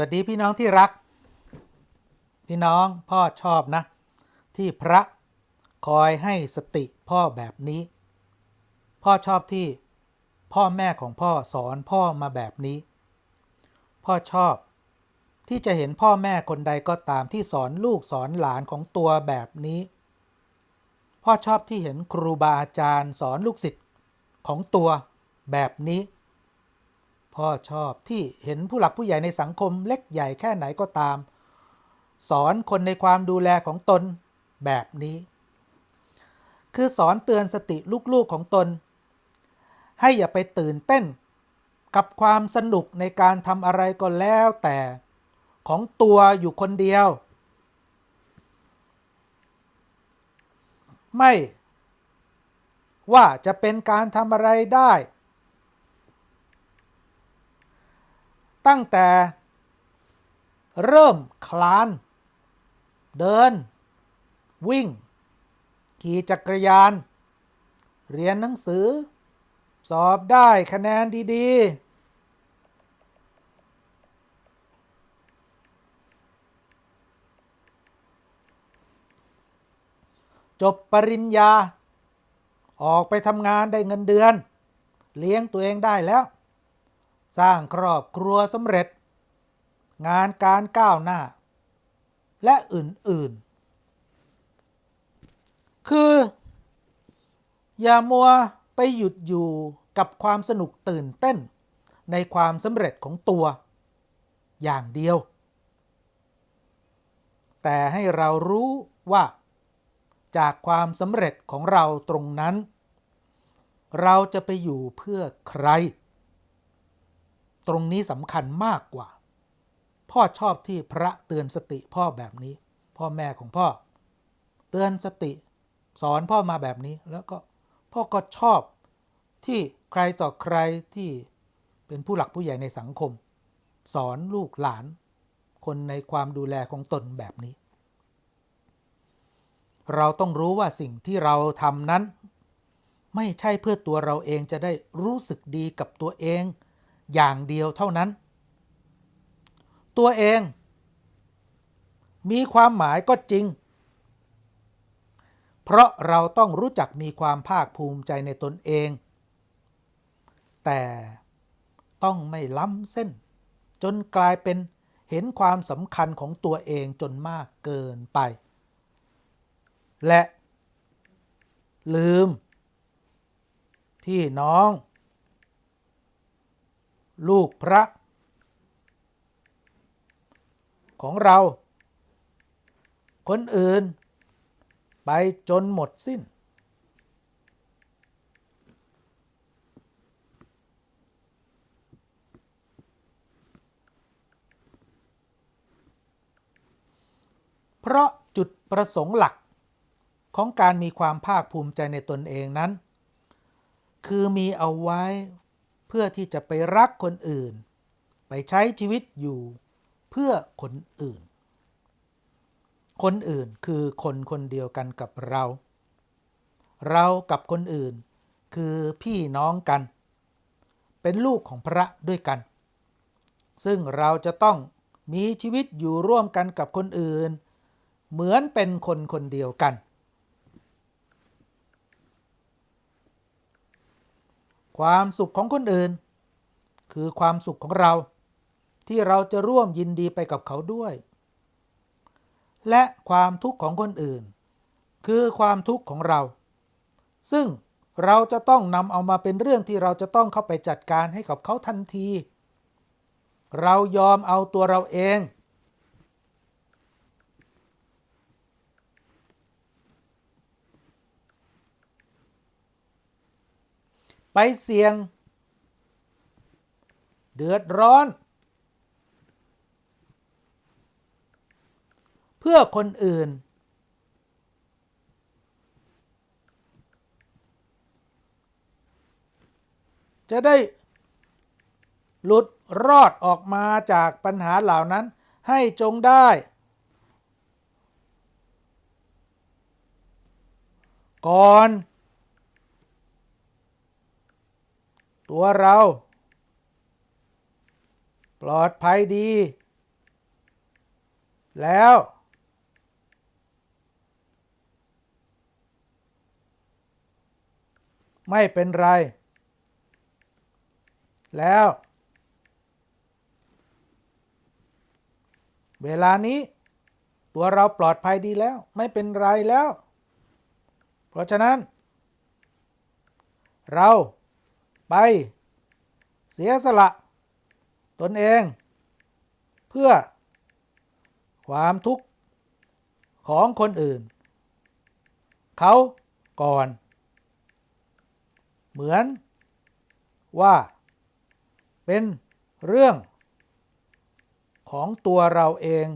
สวัสดีพี่น้องที่รัก พี่น้องพ่อชอบนะ ที่พระคอยให้สติพ่อแบบนี้ พ่อชอบที่พ่อแม่ของพ่อสอนพ่อมาแบบนี้ พ่อชอบที่จะเห็นพ่อแม่คนใดก็ตามที่สอนลูกสอนหลานของตัวแบบนี้ พ่อชอบที่เห็นครูบาอาจารย์สอนลูกศิษย์ของตัวแบบนี้ พ่อชอบที่เห็นผู้หลักผู้ใหญ่ในสังคมเล็กใหญ่แค่ไหนก็ตาม สอนคนในความดูแลของตนแบบนี้ คือสอนเตือนสติลูกๆของตน ให้อย่าไปตื่นเต้น กับความสนุกในการทำอะไรก็แล้วแต่ของตัวอยู่คนเดียว ไม่ว่าจะเป็นการทำอะไรได้ ตั้งแต่ เริ่มคลาน เดิน วิ่ง ขี่จักรยาน เรียนหนังสือ สอบได้คะแนนดีๆจบปริญญา ออกไปทำงานได้เงินเดือน เลี้ยงตัวเองได้แล้ว สร้างครอบครัวสำเร็จ งานการก้าวหน้า และอื่นๆ คือ อย่ามัวไปหยุดอยู่กับความสนุกตื่นเต้น ในความสำเร็จของตัว อย่างเดียว แต่ให้เรารู้ว่า จากความสำเร็จของเราตรงนั้น เราจะไปอยู่เพื่อใคร ตรงนี้สำคัญมากกว่า พ่อชอบที่พระเตือนสติพ่อแบบนี้ พ่อแม่ของพ่อ เตือนสติ สอนพ่อมาแบบนี้แล้วก็พ่อก็ชอบที่ใครต่อใครที่เป็นผู้หลักผู้ใหญ่ในสังคม สอนลูกหลาน คนในความดูแลของตนแบบนี้ เราต้องรู้ว่าสิ่งที่เราทำนั้น ไม่ใช่เพื่อตัวเราเองจะได้รู้สึกดีกับตัวเอง อย่างเดียวเท่านั้น ตัวเอง มีความหมายก็จริง เพราะเราต้องรู้จักมีความภาคภูมิใจในตนเอง แต่ต้องไม่ล้ำเส้น จนกลายเป็นเห็นความสำคัญของตัวเองจนมากเกินไป และลืม พี่น้อง ลูกพระ ของเรา คนอื่น ไปจนหมดสิ้น เพราะจุดประสงค์หลักของการมีความภาคภูมิใจในตนเองนั้น คือมีเอาไว้ เพื่อที่จะไปรักคนอื่น ไปใช้ชีวิตอยู่เพื่อคนอื่น คนอื่นคือคนคนเดียวกันกับเรา เรากับคนอื่นคือพี่น้องกัน เป็นลูกของพระด้วยกัน ซึ่งเราจะต้องมีชีวิตอยู่ร่วมกันกับคนอื่น เหมือนเป็นคนคนเดียวกัน ความสุขของคนอื่น คือความสุขของเรา ที่เราจะร่วมยินดีไปกับเขาด้วย และความทุกข์ของคนอื่น คือความทุกข์ของเรา ซึ่งเราจะต้องนำเอามาเป็นเรื่องที่เราจะต้องเข้าไปจัดการให้กับเขาทันที เรายอมเอาตัวเราเอง ไปเสี่ยง เดือดร้อน เพื่อคนอื่น จะได้หลุดรอดออกมาจากปัญหาเหล่านั้นให้จงได้ ก่อน ตัวเรา ปลอดภัยดี แล้ว ไม่เป็นไร แล้ว เวลานี้ ตัวเราปลอดภัยดีแล้ว ไม่เป็นไรแล้ว เพราะฉะนั้น เรา ไป เสียสละ ตนเอง เพื่อ ความทุกข์ ของคนอื่น เขาก่อน เหมือน ว่า เป็นเรื่อง ของตัวเราเอง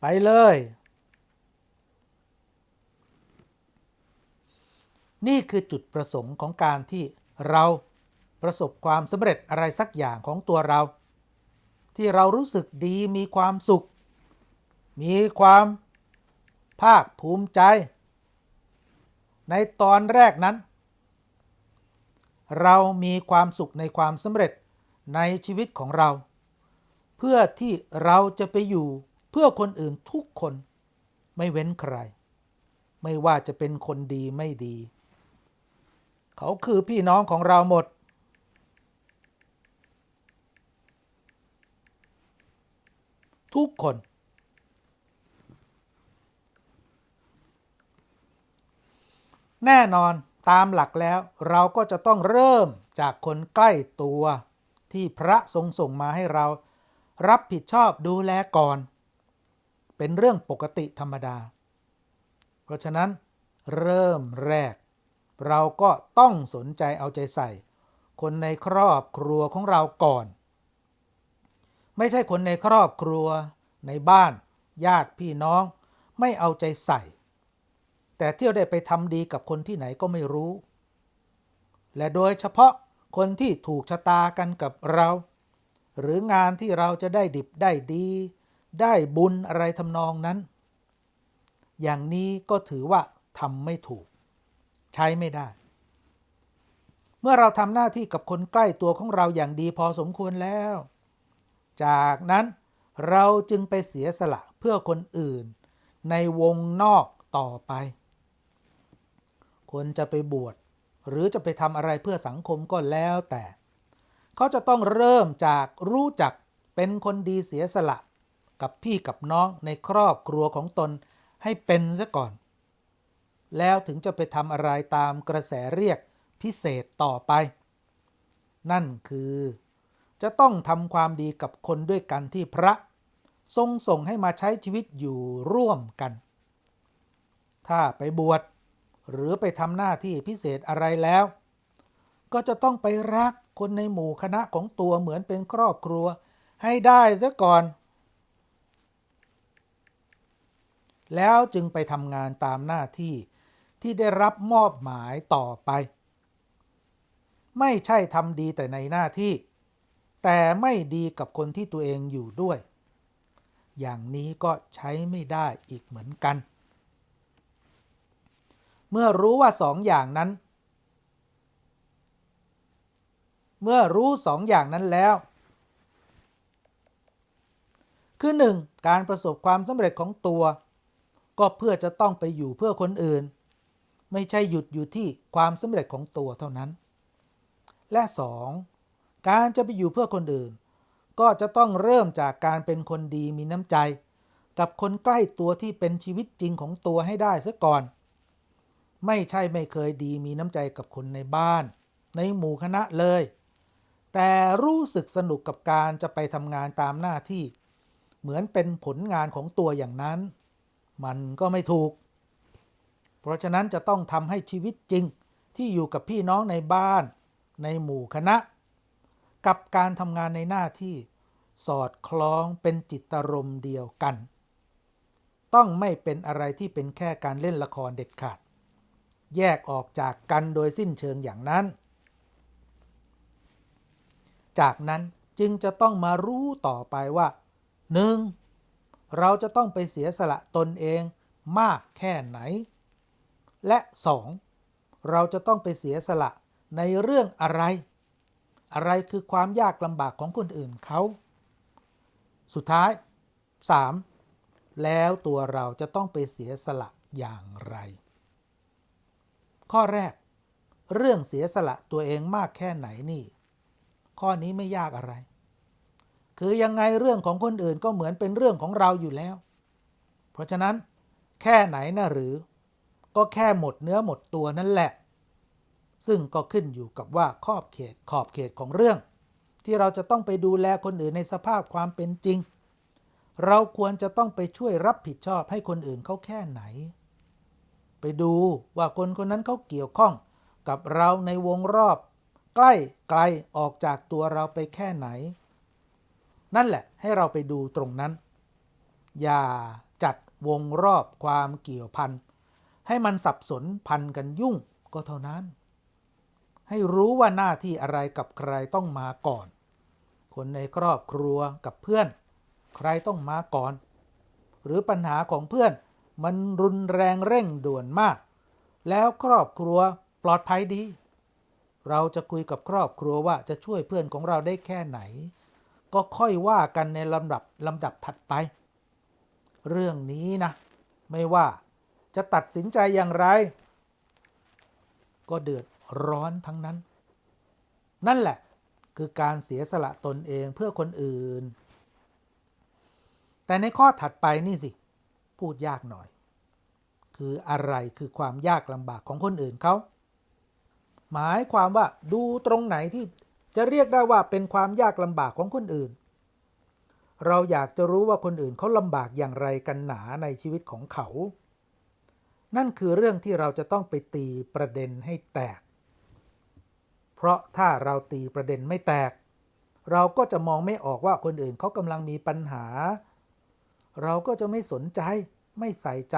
ไปเลย นี่คือจุดประสงค์ของการที่เราประสบความสำเร็จอะไรสักอย่างของตัวเรา ที่เรารู้สึกดีมีความสุข มีความภาคภูมิใจ ในตอนแรกนั้น เรามีความสุขในความสำเร็จในชีวิตของเรา เพื่อที่เราจะไปอยู่เพื่อคนอื่นทุกคนไม่เว้นใคร ไม่ว่าจะเป็นคนดีไม่ดี เขาคือพี่น้องของเราหมด ทุกคน แน่นอนตามหลักแล้วเราก็จะต้องเริ่มจากคนใกล้ตัวที่พระทรงส่งมาให้เรา รับผิดชอบดูแลก่อน เป็นเรื่องปกติธรรมดา เพราะฉะนั้นเริ่มแรก เราก็ต้องสนใจเอาใจใส่ คนในครอบครัวของเราก่อน ไม่ใช่คนในครอบครัว ในบ้าน ญาติพี่น้อง ไม่เอาใจใส่ แต่เที่ยวได้ไปทำดีกับคนที่ไหนก็ไม่รู้ และโดยเฉพาะคนที่ถูกชะตากันกับเรา หรืองานที่เราจะได้ดิบได้ดี ได้บุญอะไรทำนองนั้น อย่างนี้ก็ถือว่าทำไม่ถูก ใช้ไม่ได้ เมื่อเราทำหน้าที่กับคนใกล้ตัวของเราอย่างดีพอสมควรแล้ว จากนั้นเราจึงไปเสียสละเพื่อคนอื่น ในวงนอกต่อไป คนจะไปบวชหรือจะไปทำอะไรเพื่อสังคมก็แล้วแต่ เขาจะต้องเริ่มจากรู้จักเป็นคนดีเสียสละ กับพี่กับน้องในครอบครัวของตนให้เป็นซะก่อน แล้วถึงจะไปทำอะไรตามกระแสเรียกพิเศษต่อไป นั่นคือ จะต้องทำความดีกับคนด้วยกันที่พระ ทรงส่งให้มาใช้ชีวิตอยู่ร่วมกัน ถ้าไปบวชหรือไปทำหน้าที่พิเศษอะไรแล้ว ก็จะต้องไปรักคนในหมู่คณะของตัวเหมือนเป็นครอบครัวให้ได้ซะก่อน แล้วจึงไปทำงานตามหน้าที่ ที่ได้รับมอบหมายต่อไป ไม่ใช่ทำดีแต่ในหน้าที่ แต่ไม่ดีกับคนที่ตัวเองอยู่ด้วย อย่างนี้ก็ใช้ไม่ได้อีกเหมือนกัน เมื่อรู้ว่าสองอย่างนั้น เมื่อรู้สองอย่างนั้นแล้ว คือหนึ่งการประสบความสำเร็จของตัว ก็เพื่อจะต้องไปอยู่เพื่อคนอื่น ไม่ใช่หยุดอยู่ที่ความสำเร็จของตัวเท่านั้น และสองการจะไปอยู่เพื่อคนอื่น ก็จะต้องเริ่มจากการเป็นคนดีมีน้ำใจ กับคนใกล้ตัวที่เป็นชีวิตจริงของตัวให้ได้ซะก่อน ไม่ใช่ไม่เคยดีมีน้ำใจกับคนในบ้าน ในหมู่คณะเลย แต่รู้สึกสนุกกับการจะไปทำงานตามหน้าที่ เหมือนเป็นผลงานของตัวอย่างนั้น มันก็ไม่ถูก เพราะฉะนั้นจะต้องทำให้ชีวิตจริงที่อยู่กับพี่น้องในบ้าน ในหมู่คณะ กับการทำงานในหน้าที่สอดคล้องเป็นจิตรมณ์เดียวกัน ต้องไม่เป็นอะไรที่เป็นแค่การเล่นละครเด็ดขาด แยกออกจากกันโดยสิ้นเชิงอย่างนั้น จากนั้นจึงจะต้องมารู้ต่อไปว่า 1. เราจะต้องไปเสียสละตนเองมากแค่ไหน และ 2. เราจะต้องไปเสียสละในเรื่องอะไร อะไรคือความยากลำบากของคนอื่นเขา สุดท้าย 3. แล้วตัวเราจะต้องไปเสียสละอย่างไร ข้อแรก เรื่องเสียสละตัวเองมากแค่ไหนนี่ ข้อนี้ไม่ยากอะไร คือยังไงเรื่องของคนอื่นก็เหมือนเป็นเรื่องของเราอยู่แล้ว เพราะฉะนั้น แค่ไหนนะหรือ ก็แค่หมดเนื้อหมดตัวนั่นแหละ ซึ่งก็ขึ้นอยู่กับว่าขอบเขตขอบเขตของเรื่อง ที่เราจะต้องไปดูแลคนอื่นในสภาพความเป็นจริง เราควรจะต้องไปช่วยรับผิดชอบให้คนอื่นเขาแค่ไหน ไปดูว่าคนคนนั้นเขาเกี่ยวข้องกับเราในวงรอบ ใกล้ไกลออกจากตัวเราไปแค่ไหน นั่นแหละให้เราไปดูตรงนั้น อย่าจัดวงรอบความเกี่ยวพัน ให้มันสับสนพันกันยุ่งก็เท่านั้น ให้รู้ว่าหน้าที่อะไรกับใครต้องมาก่อน คนในครอบครัวกับเพื่อน ใครต้องมาก่อน หรือปัญหาของเพื่อนมันรุนแรงเร่งด่วนมาก แล้วครอบครัวปลอดภัยดี เราจะคุยกับครอบครัวว่าจะช่วยเพื่อนของเราได้แค่ไหน ก็ค่อยว่ากันในลำดับลำดับถัดไป เรื่องนี้นะ ไม่ว่า จะตัดสินใจอย่างไร ก็เดือดร้อนทั้งนั้น นั่นแหละคือการเสียสละตนเองเพื่อคนอื่น แต่ในข้อถัดไปนี่สิ พูดยากหน่อย คืออะไรคือความยากลำบากของคนอื่นเขา หมายความว่าดูตรงไหนที่จะเรียกได้ว่าเป็นความยากลำบากของคนอื่น เราอยากจะรู้ว่าคนอื่นเขาลำบากอย่างไรกันหนาในชีวิตของเขา นั่นคือเรื่องที่เราจะต้องไปตีประเด็นให้แตก เพราะถ้าเราตีประเด็นไม่แตก เราก็จะมองไม่ออกว่าคนอื่นเขากำลังมีปัญหา เราก็จะไม่สนใจ ไม่ใส่ใจ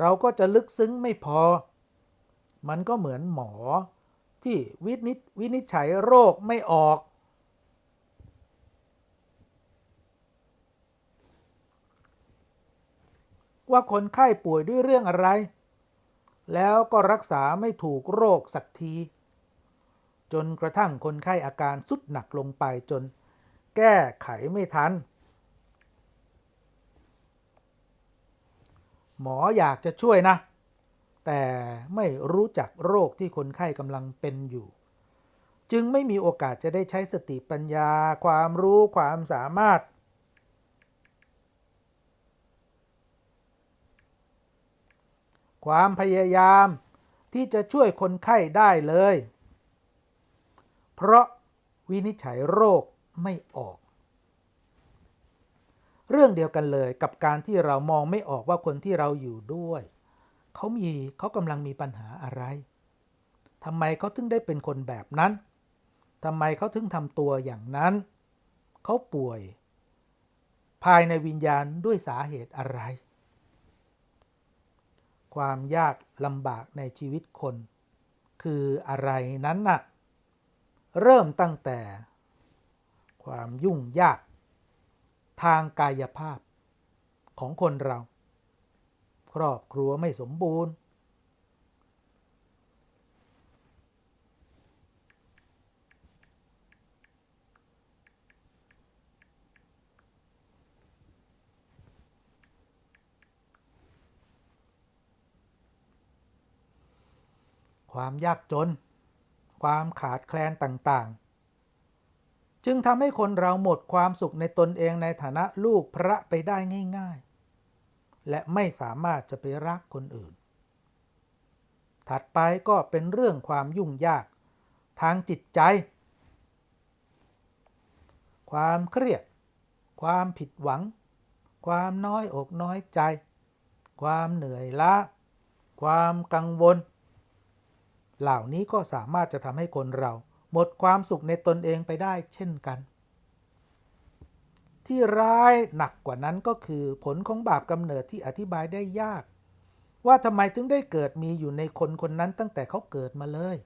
เราก็จะลึกซึ้งไม่พอ มันก็เหมือนหมอที่วินิจวินิจฉัยโรคไม่ออก ว่าคนไข้ป่วยด้วยเรื่องอะไร แล้วก็รักษาไม่ถูกโรคสักที จนกระทั่งคนไข้อาการสุดหนักลงไปจนแก้ไขไม่ทัน หมออยากจะช่วยนะ แต่ไม่รู้จักโรคที่คนไข้กำลังเป็นอยู่ จึงไม่มีโอกาสจะได้ใช้สติปัญญา ความรู้ความสามารถ ความพยายามที่จะช่วยคนไข้ได้เลย เพราะวินิจฉัยโรคไม่ออก เรื่องเดียวกันเลยกับการที่เรามองไม่ออกว่าคนที่เราอยู่ด้วย เขามีเขากำลังมีปัญหาอะไรทำไมเขาถึงได้เป็นคนแบบนั้นทำไมเขาถึงทำตัวอย่างนั้น เขาป่วย ภายในวิญญาณด้วยสาเหตุอะไร ความยากลำบากในชีวิตคน คืออะไรนั้นน่ะ เริ่มตั้งแต่ ความยุ่งยาก ทางกายภาพของคนเรา ครอบครัวไม่สมบูรณ์ ความยากจน ความขาดแคลนต่างๆ จึงทำให้คนเราหมดความสุขในตนเองในฐานะลูกพระไปได้ง่าย ๆ และไม่สามารถจะไปรักคนอื่น ถัดไปก็เป็นเรื่องความยุ่งยาก ทางจิตใจ ความเครียด ความผิดหวัง ความน้อยอกน้อยใจ ความเหนื่อยล้าความกังวล เหล่านี้ก็สามารถจะทำให้คนเรา หมดความสุขในตนเองไปได้เช่นกัน ที่ร้ายหนักกว่านั้นก็คือผลของบาปกำเนิดที่อธิบายได้ยาก ว่าทำไมถึงได้เกิดมีอยู่ในคนคนนั้นตั้งแต่เขาเกิดมาเลย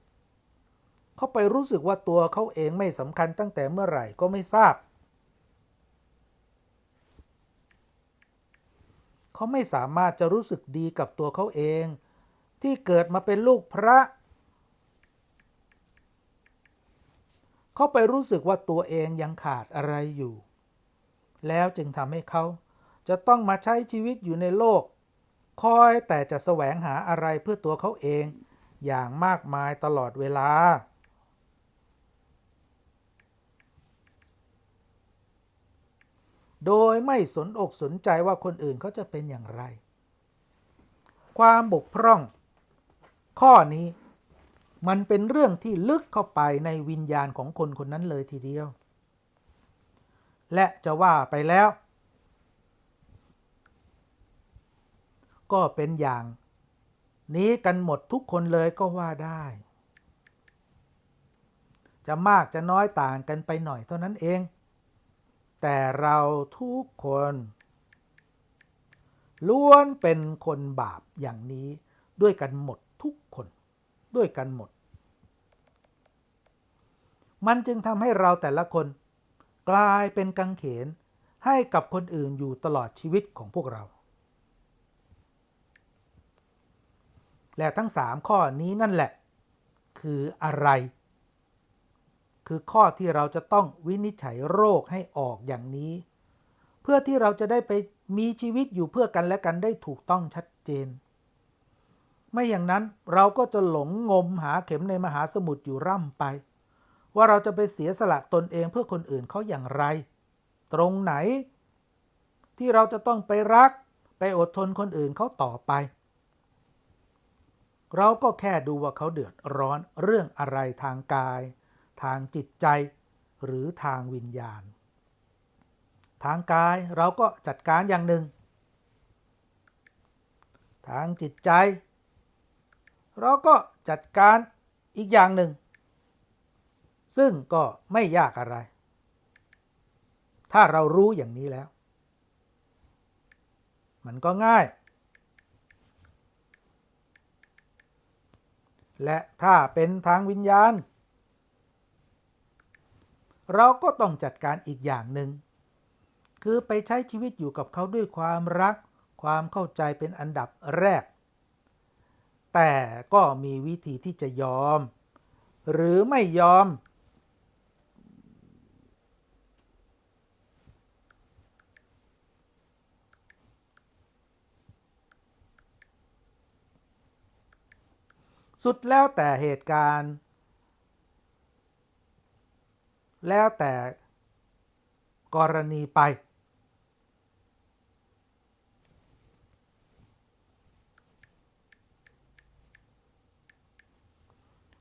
เขาไปรู้สึกว่าตัวเขาเองไม่สำคัญตั้งแต่เมื่อไหร่ก็ไม่ทราบ เขาไม่สามารถจะรู้สึกดีกับตัวเขาเอง ที่เกิดมาเป็นลูกพระ เขาไปรู้สึกว่าตัวเองยังขาดอะไรอยู่ แล้วจึงทำให้เขาจะต้องมาใช้ชีวิตอยู่ในโลก คอยแต่จะแสวงหาอะไรเพื่อตัวเขาเอง อย่างมากมายตลอดเวลา โดยไม่สนอกสนใจว่าคนอื่นเขาจะเป็นอย่างไร ความบกพร่อง ข้อนี้ มันเป็นเรื่องที่ลึกเข้าไปในวิญญาณของคนคนนั้นเลยทีเดียว และจะว่าไปแล้ว ก็เป็นอย่าง นี้กันหมดทุกคนเลยก็ว่าได้ จะมากจะน้อยต่างกันไปหน่อยเท่านั้นเอง แต่เราทุกคน ล้วนเป็นคนบาปอย่างนี้ด้วยกันหมดทุกคน ด้วยกันหมด มันจึงทำให้เราแต่ละคน กลายเป็นกังเขนให้กับคนอื่นอยู่ตลอดชีวิตของพวกเรา และทั้งสามข้อนี้นั่นแหละ คืออะไร คือข้อที่เราจะต้องวินิจฉัยโรคให้ออกอย่างนี้ เพื่อที่เราจะได้ไปมีชีวิตอยู่เพื่อกันและกันได้ถูกต้องชัดเจน ไม่อย่างนั้นเราก็จะหลงงมหาเข็มในมหาสมุทรอยู่ร่ำไป ว่าเราจะไปเสียสละตนเองเพื่อคนอื่นเขาอย่างไร ตรงไหน ที่เราจะต้องไปรัก ไปอดทนคนอื่นเขาต่อไป เราก็แค่ดูว่าเขาเดือดร้อนเรื่องอะไรทางกาย ทางจิตใจ หรือทางวิญญาณ ทางกายเราก็จัดการอย่างหนึ่ง ทางจิตใจ เราก็จัดการอีกอย่างหนึ่ง ซึ่งก็ไม่ยากอะไร ถ้าเรารู้อย่างนี้แล้ว มันก็ง่าย และถ้าเป็นทางวิญญาณ เราก็ต้องจัดการอีกอย่างหนึ่ง คือไปใช้ชีวิตอยู่กับเขาด้วยความรัก ความเข้าใจเป็นอันดับแรก แต่ก็มีวิธีที่จะยอม หรือไม่ยอม สุดแล้วแต่เหตุการณ์ แล้วแต่กรณีไป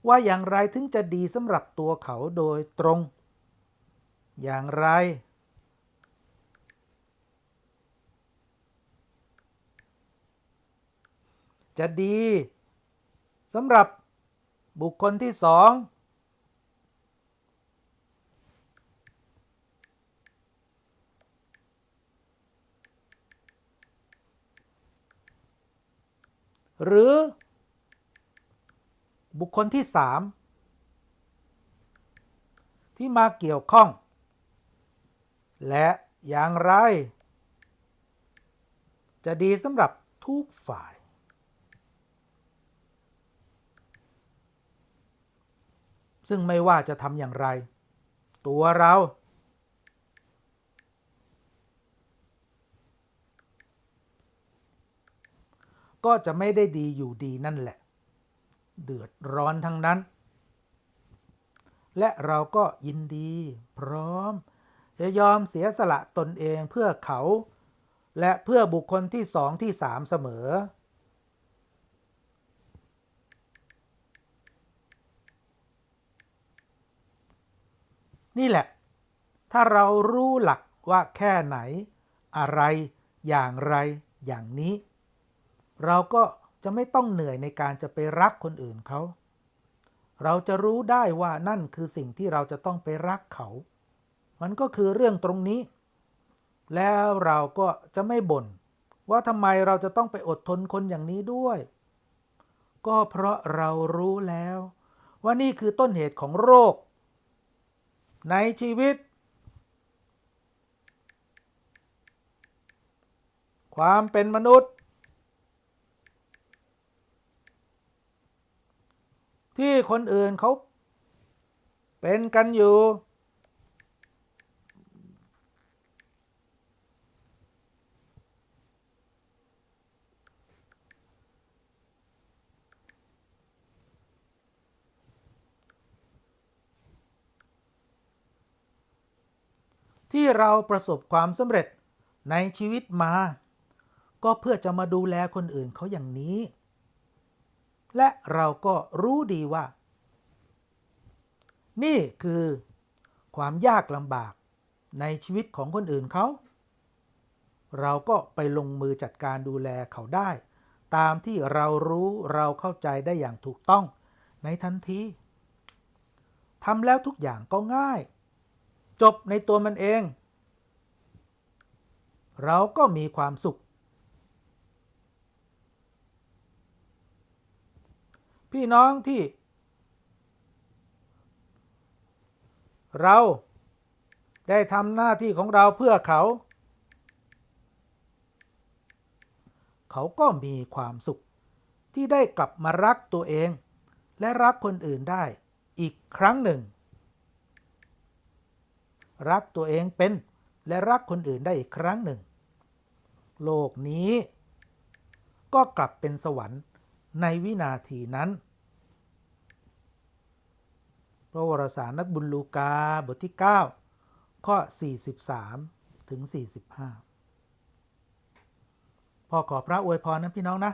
ว่าอย่างไรถึงจะดีสำหรับตัวเขาโดยตรง อย่างไร จะดีสำหรับบุคคลที่สองหรือ บุคคลที่สามที่มาเกี่ยวข้อง และอย่างไร จะดีสำหรับทุกฝ่าย ซึ่งไม่ว่าจะทำอย่างไร ตัวเรา ก็จะไม่ได้ดีอยู่ดีนั่นแหละ เดือดร้อนทั้งนั้น และเราก็ยินดีพร้อม จะยอมเสียสละตนเองเพื่อเขา และเพื่อบุคคลที่สองที่สามเสมอ นี่แหละ ถ้าเรารู้หลักว่าแค่ไหน อะไรอย่างไรอย่างนี้ เราก็ จะไม่ต้องเหนื่อยในการจะไปรักคนอื่นเขา เราจะรู้ได้ว่านั่นคือสิ่งที่เราจะต้องไปรักเขา มันก็คือเรื่องตรงนี้ แล้วเราก็จะไม่บ่นว่าทำไมเราจะต้องไปอดทนคนอย่างนี้ด้วย ก็เพราะเรารู้แล้ว ว่านี่คือต้นเหตุของโรค ในชีวิต ความเป็นมนุษย์ ที่คนอื่นเขาเป็นกันอยู่ ที่เราประสบความสำเร็จในชีวิตมา ก็เพื่อจะมาดูแลคนอื่นเขาอย่างนี้ และเราก็รู้ดีว่า นี่คือความยากลำบากในชีวิตของคนอื่นเขา เราก็ไปลงมือจัดการดูแลเขาได้ ตามที่เรารู้เราเข้าใจได้อย่างถูกต้องในทันทีทำแล้วทุกอย่างก็ง่าย จบในตัวมันเอง เราก็มีความสุข พี่น้องที่ เราได้ทำหน้าที่ของเราเพื่อเขา เขาก็มีความสุข ที่ได้กลับมารักตัวเอง และรักคนอื่นได้อีกครั้งหนึ่ง รักตัวเองเป็นและรักคนอื่นได้อีกครั้งหนึ่ง โลกนี้ ก็กลับเป็นสวรรค์ในวินาทีนั้น ระวรสารนักบุญลูกาบทที่ 9 ข้อ 43 ถึง 45พ่อขอพระอวยพรนะพี่น้องนะ